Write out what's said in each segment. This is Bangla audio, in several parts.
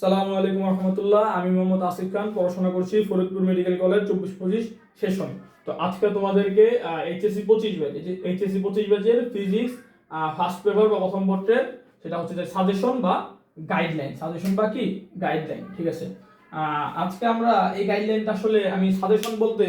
সালামু আলাইকুম রহমতুল্লাহ। আমি মোহাম্মদ আসিফ খান, পড়াশোনা করছি ফরিদপুর মেডিকেল কলেজ, চব্বিশ পঁচিশ সেশন। তো আজকে তোমাদেরকে এইচএসসি পঁচিশ ব্যাচ এইচএসসি পঁচিশ ব্যাচের ফিজিক্স ফার্স্ট পেপার বা প্রথম পত্রের, সেটা হচ্ছে যে সাজেশন বা গাইডলাইন সাজেশন বা কি? গাইডলাইন ঠিক আছে? আজকে আমরা এই গাইডলাইনটা আসলে, আমি সাজেশন বলতে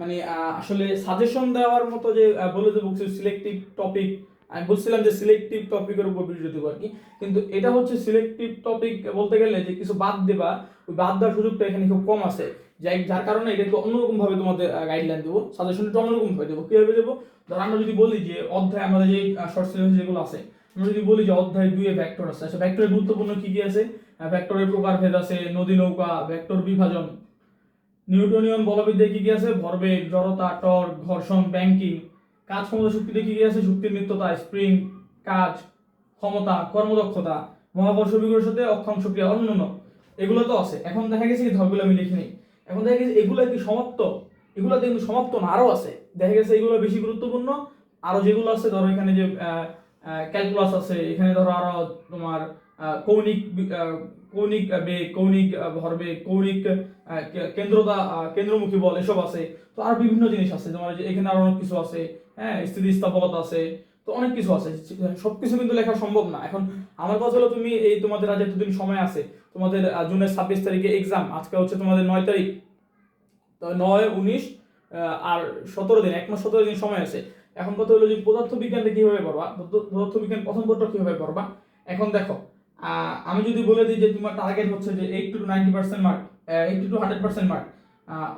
মানে আসলে সাজেশন দেওয়ার মতো যে বলে দেবো সিলেক্টিভ টপিক আমি বলছিলাম যে সিলেক্টিভ টপিকের উপর ভিডিও দেবো আর কি। কিন্তু এটা হচ্ছে সিলেক্টিভ টপিক বলতে গেলে যে কিছু বাদ দেবা, ওই বাদ দেওয়ার সুযোগটা এখানে খুব কম আছে। যাই যার কারণে এটা একটু অন্যরকম ভাবে তোমাদের গাইডলাইন দেবো সাজেশন একটু অন্যরকম ভাবে দেবো কীভাবে দেবো ধর আমরা যদি বলি যে অধ্যায় আমাদের যে শর্ট সিলেবাস যেগুলো আছে, আমরা যদি বলি যে অধ্যায় দুয়ে ভেক্টর আছে আচ্ছা ভেক্টরের গুরুত্বপূর্ণ কি কি আছে? ভেক্টরের প্রকারভেদ আছে, নদী নৌকা ভেক্টর বিভাজন নিউটনিয়ন বলবিদ্যায় কি কি আছে? ভরবেগ, জড়তা, টর্ক, ঘর্ষণ ব্যাংকিং কাজ ক্ষমতা শক্তিতে কি কি আছে শক্তির নিত্যতা স্প্রিং, কাজ, ক্ষমতা, কর্মদক্ষতা, মহাকর্ষ বিগ্রহের সাথে অক্ষাংশ ক্রিয়া অন্যান্য এগুলো তো আছে। এখন দেখা গেছে কি ধরগুলো আমি লিখিনি। এখন দেখা গেছে এগুলো কি সমাপ্ত? এগুলো কিন্তু সমাপ্ত না, আরও আছে। দেখা গেছে এগুলো বেশি গুরুত্বপূর্ণ। আরও যেগুলো আছে, ধরো এখানে যে ক্যালকুলাস আছে, এখানে ধরো আরও তোমার কৌণিক কৌণিক বেগ কৌণিক ভরবেগ কৌণিক কেন্দ্রতা কেন্দ্রমুখী বল এসব আছে। তো আর বিভিন্ন জিনিস আছে তোমার এখানে আরও অনেক কিছু আছে হ্যাঁ স্থিতিস্থাপকতা আছে, তো অনেক কিছু আছে। সবকিছু কিন্তু লেখা সম্ভব না। এখন আমার কথা হলো তুমি এই তোমাদের আজ এতদিন সময় আছে, তোমাদের জুনের ছাব্বিশ তারিখে এক্সাম আজকে হচ্ছে তোমাদের নয় তারিখ। নয়, উনিশ আর সতেরো দিন, এক মাস সতেরো দিন সময় আছে। এখন কথা হলো যে পদার্থ বিজ্ঞানটা কীভাবে পড়বা? পদার্থ- বিজ্ঞান প্রথম পত্র কীভাবে পড়বা? এখন দেখো আমি যদি বলে দিই যে তোমার টার্গেট হচ্ছে যে eight to ninety percent mark eight to hundred percent mark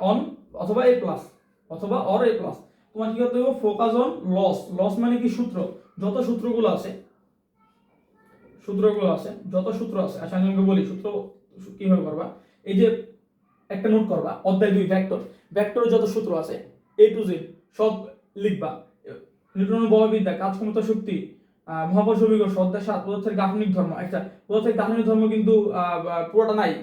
on অথবা এ প্লাস অথবা অর এ প্লাস তোমার কি করতে হবে? ফোকাস অন লস লস মানে কি সূত্র? যত সূত্রগুলো আছে সূত্রগুলো আছে, যত সূত্র আছে আচ্ছা আমি তোমাকে বলি, সূত্র কীভাবে করবা? এই যে একটা নোট করবা, অধ্যায় দুই ভেক্টর ভেক্টরের যত সূত্র আছে এ টু জেড সব লিখবা। নিউটনের বলবিদ্যা কাজ ক্ষমতা শক্তি আহ, মহাকর্ষ বিকর্ষ অধ্যায় সাত পদার্থের গাঠনিক ধর্ম। একটা পদার্থের গাঠনিক ধর্ম কিন্তু পুরোটা নাই।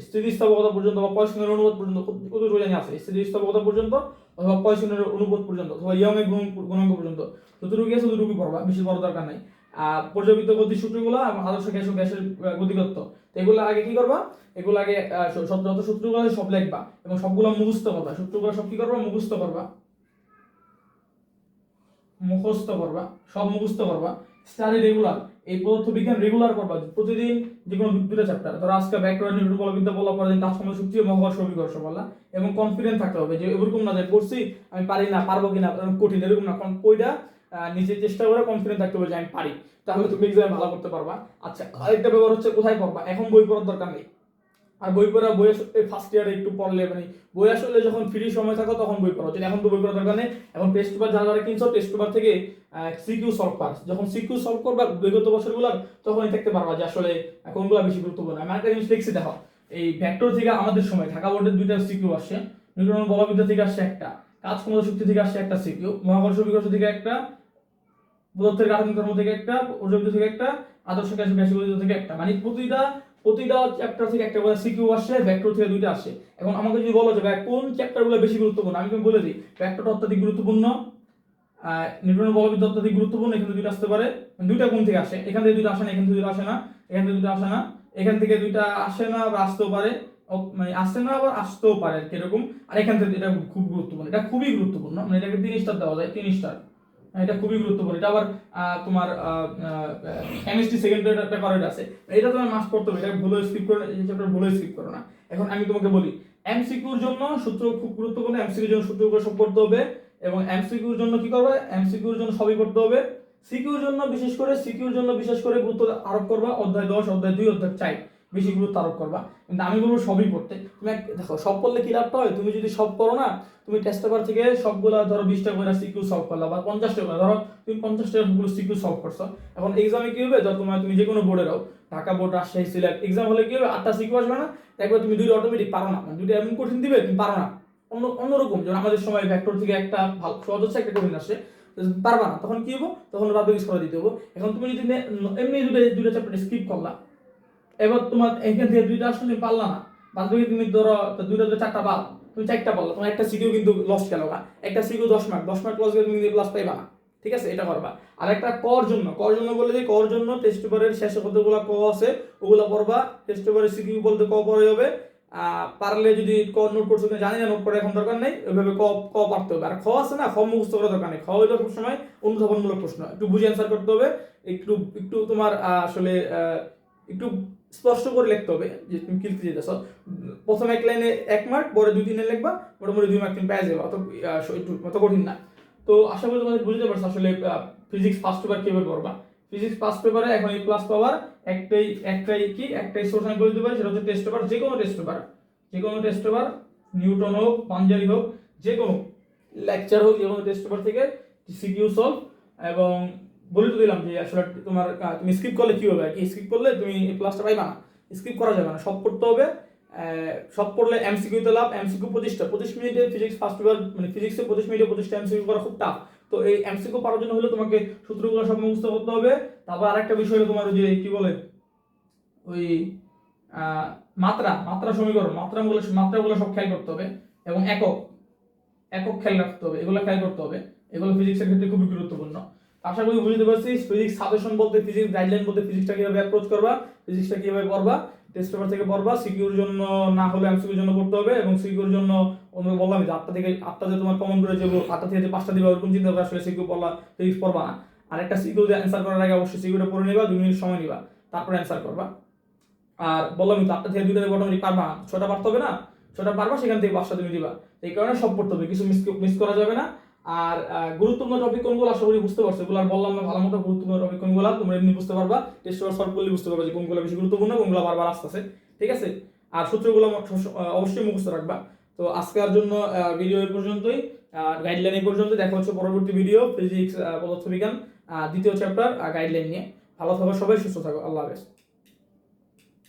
স্থিতিস্থাপকতা পর্যন্ত বা পয়সনের অনুপাত পর্যন্ত কত- জানি আছে। স্থিতিস্থাপকতা পর্যন্ত অথবা পয়সনের অনুপাত পর্যন্ত অথবা ইয়ং এর গুণ- গুণাঙ্ক পর্যন্ত। যতটুকু আছে ততটুকু পড়বা বেশি পড়ার দরকার নাই। আহ, পর্যাবৃত্ত গতি সূত্রগুলো এবং আদর্শ গ্যাস ও গ্যাসের আহ, গতিতত্ত্ব তো এগুলো আগে কি করবা? এগুলো আগে সব যত সূত্রগুলো সব লিখবা এবং সবগুলো মুখস্থ করবা। সূত্রগুলো সব কি করবা? মুখস্থ করবা। মুখস্থ করবা, সব মুখস্থ করবা স্টাডি রেগুলার এই পদার্থ বিজ্ঞান রেগুলার করবা প্রতিদিন যে কোনো দুটো চ্যাপ্টার ধরো আজকে ব্যাকরণ নিউটন বলবিদ্যা বলা পরে দিন ক্ষমতা শক্তি মহাকর্ষ বিকর্ষ বলা, এবং কনফিডেন্ট থাকতে হবে যে এরকম না যে পড়ছি, আমি পারি না, পারব কিনা কঠিন, এরকম না, কারণ কইটা নিজে চেষ্টা করে কনফিডেন্ট থাকতে হবে যে আমি পারি, তাহলে তুমি এক্সামে ভালো করতে পারবা। আচ্ছা আরেকটা ব্যাপার হচ্ছে কোথায় পড়বা? এখন বই পড়ার দরকার নেই। আর বই পড়া, বই ফার্স্ট ইয়ারে একটু পড়লে মানে বই আসলে যখন ফ্রি সময় থাকো তখন বই পড়া। এখন তো বই পড়া দরকার নেই। এখন টেস্ট পেপার যারা যারা কিনছো টেস্ট পেপার থেকে সিকিউ সলভ পার যখন সিকিউ সলভ করবা বিগত বছরগুলোর তখনই দেখতে পারবা যে আসলে কোনগুলো বেশি গুরুত্বপূর্ণ। আমি একটা জিনিস লিখছি, দেখো, এই ভেক্টর থেকে আমাদের সময় ঢাকা বোর্ডের দুইটা সিকিউ আসছে নিউটন বলবিদ্যা থেকে আসছে একটা, কাজ ক্ষমতা শক্তি থেকে আসছে একটা সিকিউ মহাকর্ষ বিকর্ষ থেকে একটা, পদার্থের গাঠনিক ধর্ম থেকে একটা, প্রযুক্তি থেকে একটা, আদর্শ গ্যাস থেকে একটা। মানে প্রতিটা প্রতিটা চ্যাপ্টার থেকে একটা করে সিকিউ আসছে ভেক্টর থেকে দুইটা আসে। এখন আমাকে যদি বলো যে, ভাই, কোন চ্যাপ্টারগুলো বেশি গুরুত্বপূর্ণ? আমি তুমি বলে দিই ভেক্টরটা অত্যাধিক গুরুত্বপূর্ণ নিউটনের বলবিদ্যা অত্যাধিক গুরুত্বপূর্ণ, এখান থেকে দুইটা আসতে পারে। দুইটা কোন থেকে আসে? এখান থেকে দুইটা আসে না, এখান থেকে দুইটা আসে না, এখান থেকে দুইটা আসে না, এখান থেকে দুইটা আসে না বা আসতেও পারে। মানে আসে না আবার আসতেও পারে আর আর এখান থেকে এটা খুব গুরুত্বপূর্ণ। এটা খুবই গুরুত্বপূর্ণ। মানে এটাকে তিন স্টার দেওয়া যায়, তিন স্টার এটা খুবই গুরুত্বপূর্ণ। এটা আবার তোমার কেমিস্ট্রি সেকেন্ড পেপার এটা আছে। এটা তোমার মাস পড়তে হবে। এটা ভুলে স্কিপ করো এই চ্যাপ্টার ভুলে স্কিপ করো না। এখন আমি তোমাকে বলি এমসিকিউর জন্য সূত্র খুব গুরুত্বপূর্ণ। এমসিকিউর জন্য সূত্রগুলো সব পড়তে হবে এবং এমসিকিউর জন্য কি করবে? এমসিকিউর জন্য সবই করতে হবে। সিকিউর জন্য বিশেষ করে সিকিউর জন্য বিশেষ করে গুরুত্ব আরোপ করবা। অধ্যায় দশ, অধ্যায় দুই, অধ্যায় চাই বেশি গুরুত্ব আরোপ করবা। কিন্তু আমি বলব সবই পড়তে তুমি দেখো, সব পড়লে কি লাভটা হয় তুমি যদি সব পড়ো না, তুমি টেস্ট পেপার থেকে সবগুলা ধরো বিশটা করে সিকিউ সলভ করলা বা পঞ্চাশটা করে। ধরো, তুমি পঞ্চাশটা সবগুলো সিকিউ সলভ করছ। এখন এক্সামে কি হবে? ধর তোমার তুমি যে কোনো বোর্ডে দাও। ঢাকা বোর্ড রাজশাহী, সিলেট। এক্সাম হলে কি হবে? আটটা সিকিউ আসবে না? একবার তুমি দুইটা অটোমেটিক পারো না। দুইটা এমন কঠিন দিবে, তুমি পারো না। অন্য, অন্যরকম, যেমন আমাদের সময় ভেক্টর থেকে একটা ভালো সহজ হচ্ছে একটা কঠিন আসে। পারবা না। তখন কি হব? তখন রাবে করে দিতে হব। এখন তুমি যদি এমনি দুটো দুইটা চ্যাপ্টার স্কিপ করলা এবার তোমার এখান থেকে দুইটা আসলে পারলা না। বাদ বাকি তুমি ধরো দুইটা দুটো চারটা পাল তুমি চারটা পারলা তোমার একটা সিকিউ কিন্তু লস গেল না একটা সিকিউ দশ মার্ক দশ মার্ক লস গেলে তুমি প্লাস পাইবা না। ঠিক আছে? এটা করবা। আর একটা কর জন্য কর জন্য বলে যে কর জন্য টেস্ট পেপারের শেষে কতগুলো ক আছে ওগুলো পড়বা। টেস্ট পেপারের সিকিউ বলতে ক পড়ে আহ, পারলে যদি ক নোট করছ কিনা জানি না নোট করে এখন দরকার নেই। ওইভাবে ক ক পারতে হবে। আর খ আছে না খ মুখস্থ করার দরকার নেই। খ হইল সবসময় অনুধাবনমূলক প্রশ্ন। একটু বুঝে অ্যান্সার করতে হবে। একটু একটু তোমার আসলে একটু স্পষ্ট করে লিখতে হবে যে তুমি কি লিখতে যেতেছ প্রথম এক লাইনে এক মার্ক পরে দুই তিনে লিখবা, মোটামুটি দুই মার্ক তুমি পেয়ে যাবে, অত একটু অত কঠিন না। তো আশা করি তোমাদের বুঝতে পারছ আসলে ফিজিক্স ফার্স্ট পেপার কীভাবে পড়বা। ফিজিক্স ফার্স্ট পেপারে এখন এই প্লাস পাওয়ার একটাই একটাই কি, একটাই সোর্স আমি বলে দিতে পারি, সেটা হচ্ছে টেস্ট পেপার যে কোনো টেস্ট পেপার যে কোনো টেস্ট পেপার নিউটন হোক পাঞ্জারি হোক যে কোনো লেকচার হোক যে কোনো টেস্ট পেপার থেকে সিকিউ সলভ এবং বলে তো দিলাম যে আসলে তোমার তুমি স্কিপ করলে কী হবে? কি স্কিপ করলে তুমি এই প্লাসটা পাইবা না। স্কিপ করা যাবে না, সব পড়তে হবে। সব পড়লে এমসিকিউ তে লাভ। এমসিকিউ পঁচিশটা, পঁচিশ মিনিটে ফিজিক্স ফার্স্ট পেপার মানে ফিজিক্সে পঁচিশ মিনিটে পঁচিশটা এমসিকিউ করা খুব টাফ তো এই এমসিকিউ পাওয়ার জন্য হলে তোমাকে সূত্রগুলো সব মুখস্থ করতে হবে। তারপর আরেকটা বিষয় তোমার যে কি বলে? ওই মাত্রা মাত্রা সমীকরণ। মাত্রাগুলো মাত্রাগুলো সব খেয়াল করতে হবে। এবং একক একক খেয়াল রাখতে হবে। এগুলো খেয়াল করতে হবে। এগুলো ফিজিক্সের ক্ষেত্রে খুবই গুরুত্বপূর্ণ। আশা করি বুঝতে পারছি ফিজিক্স সাজেশন বলতে ফিজিক্স গাইডলাইন বলতে ফিজিক্সটা কীভাবে অ্যাপ্রোচ করবা ফিজিক্সটা কীভাবে পড়বা টেস্ট পেপার থেকে পড়বা সিকিউর জন্য না হলে এমসিকিউর জন্য পড়তে হবে এবং সিকিউর জন্য অন্য বললাম যে আটটা থেকে আটটা যে তোমার কমন করে যাব আটটা থেকে যে পাঁচটা দিবা, ওরকম চিন্তা করে আসলে সিকিউ পড়লা ফিজিক্স পড়বা না। আর একটা সিকিউ দিয়ে অ্যান্সার করার আগে অবশ্যই সিকিউটা পড়ে নিবা, দুই মিনিট সময় নিবা, তারপরে অ্যান্সার করবা। আর বললাম তো আটটা থেকে দুইটা মোটামুটি পারবা না ছটা পারতে হবে না ছটা পারবা, সেখান থেকে পাঁচটা তুমি দিবা। এই কারণে সব পড়তে হবে, কিছু মিস মিস করা যাবে না। আর গুরুত্বপূর্ণ টপিক কোনগুলো আশা করি বুঝতে পারছ। এগুলো আর বললাম না, ভালো মতো গুরুত্বপূর্ণ টপিক কোনগুলো, তোমরা এমনি বুঝতে পারবা। টেস্ট পেপার সলভ করলে বুঝতে পারবা যে কোনগুলো বেশি গুরুত্বপূর্ণ, কোনগুলো বারবার আসতেছে। ঠিক আছে? আর সূত্রগুলো অবশ্যই মুখস্থ রাখবা। তো আজকের জন্য ভিডিও এই পর্যন্তই। গাইডলাইন এই পর্যন্ত। দেখা হচ্ছে পরবর্তী ভিডিও ফিজিক্স পদার্থবিজ্ঞান দ্বিতীয় চ্যাপ্টার গাইডলাইন নিয়ে। ভালো থাকো সবাই, সুস্থ থাকো। আল্লাহ হাফেজ।